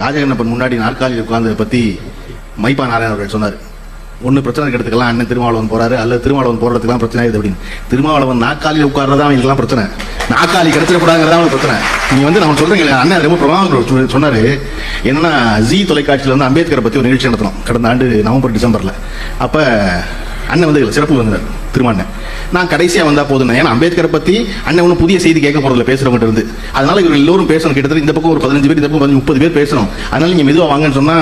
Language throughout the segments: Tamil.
ராஜகண்ணப்பன் முன்னாடி நாற்காலியில் உட்கார்ந்ததை பத்தி மைப்பா நாராயணன் அவர்கள் சொன்னார். ஒண்ணு பிரச்சனை எடுத்துக்கலாம் அண்ணன் திருமாவளவன் போறாரு. அல்லது திருமாவளவன் போறதுக்கெல்லாம் பிரச்சனை ஆகுது அப்படின்னு. திருமாவளவன் நாற்காலியில் உட்கார்றதா அவங்களுக்குலாம் பிரச்சனை. நாற்காலி கிடைச்சிடக்கூடாதுங்கிறதா பிரச்சனை. நீ வந்து நான் சொல்றீங்க அண்ணன் ரொம்ப பிரமாதம் சொன்னாரு. என்னன்னா ஜி தொலைக்காட்சியில வந்து அம்பேத்கரை பத்தி ஒரு நிகழ்ச்சி நடத்தணும். கடந்த ஆண்டு நவம்பர் டிசம்பர்ல. அப்ப அண்ணன் வந்து சிறப்பு வந்தார் திருமாண்ணன் நான் கடைசியா வந்தா போதும் ஏன்னா அம்பேத்கரை பத்தி அண்ணன் ஒன்றும் புதிய செய்தி கேட்க போகிறதில்ல பேசுறவங்க இருந்து. அதனால இவங்க எல்லோரும் பேசணும். கிட்டத்தட்ட இந்த பக்கம் ஒரு பதினஞ்சு பேர் இந்த பக்கம் பதினஞ்சு முப்பது பேர் பேசணும். அதனால நீங்கள் மெதுவாக வாங்கன்னு சொன்னா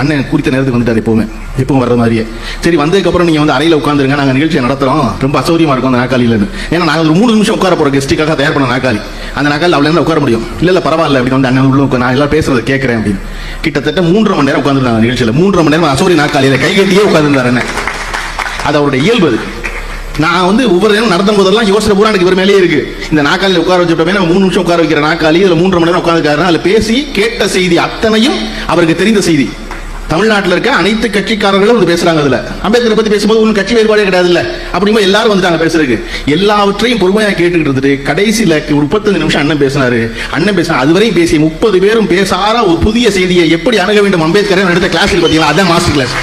அண்ணன் குறித்த நேரத்துக்கு வந்துட்டாரு எப்பவுமே. எப்பவும் வர்ற மாதிரியே. சரி வந்ததுக்கப்புறம் நீங்கள் வந்து அறையில் உட்காந்துருங்க நாங்கள் நிகழ்ச்சியை நடத்துகிறோம் ரொம்ப அசௌரியமா இருக்கும் அந்த நாக்காளியிலேருந்து ஏன்னா நாங்கள் ஒரு மூணு நிமிஷம் உட்கார போகிற கெஸ்ட்டுக்காக தயார் பண்ண நாக்காளி அந்த நாக்காளி அவ்வளோ உட்கார முடியும். இல்லை இல்லை பரவாயில்ல அப்படின்னு வந்து அண்ணன் உள்ள நான் எல்லாம் பேசுறதை கேட்குறேன் அப்படின்னு. கிட்டத்தட்ட மூன்றரை மணி நேரம் உட்காந்துருந்தாங்க நிகழ்ச்சியில. மூன்றரை மணி நேரம் அசௌரி நாக்காளியில் கை கட்டியே உட்காந்துருந்தாரு என்ன அது அவருடைய இயல்பு நான் வந்து ஒவ்வொரு நேரம் நடத்தும் போதெல்லாம் யோசனை பூரா எனக்கு இவர் மேலேயே இருக்கு. இந்த நாக்காளியில் உட்கார வச்சுட்டோமே நம்ம மூணு நிமிஷம் உட்கார வைக்கிற நாக்காளி இதில் மூன்று மணி நேரம் உட்காந்துருக்காரு அதில் பேசி கேட்ட செய்தி அத்தனையும் அவருக்கு தெரிந்த செய்தி. தமிழ்நாட்டில் இருக்க அனைத்து கட்சிக்காரர்களும் வந்து பேசுறாங்க அதுல. அம்பேத்கரை பத்தி பேசும்போது ஒன்றும் கட்சி வேறுபாடே கிடையாது இல்ல அப்படிங்கும்போது எல்லாரும் வந்துட்டாங்க பேசுறதுக்கு. எல்லாவற்றையும் பொறுமையாக கேட்டுக்கிட்டு இருந்துட்டு கடைசியில் முப்பத்தஞ்சு நிமிஷம் அண்ணன் பேசினாரு. அண்ணன் பேசினா அதுவரையும் பேசி முப்பது பேரும் பேசாரா ஒரு புதிய செய்தியை எப்படி அணுக வேண்டும் அம்பேத்கரை எடுத்த கிளாஸில் பார்த்தீங்களா? அதான் மாஸ்டர் கிளாஸ்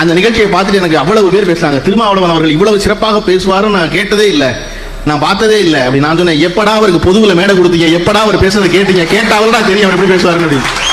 அந்த நிகழ்ச்சியை பார்த்துட்டு எனக்கு அவ்வளவு பேர் பேசுறாங்க. திருமாவளவன் அவர்கள் இவ்வளவு சிறப்பாக பேசுவாரும் நான் கேட்டதே இல்லை. நான் பார்த்ததே இல்லை. அப்படி நான் சொன்னேன் எப்படா அவருக்கு பொதுவில் மேடை கொடுத்தீங்க? எப்படா அவர் பேசுறதை கேட்டீங்க? கேட்டாலும் தான் தெரியும் அவர் எப்படி பேசுவாருன்னு அப்படின்னு.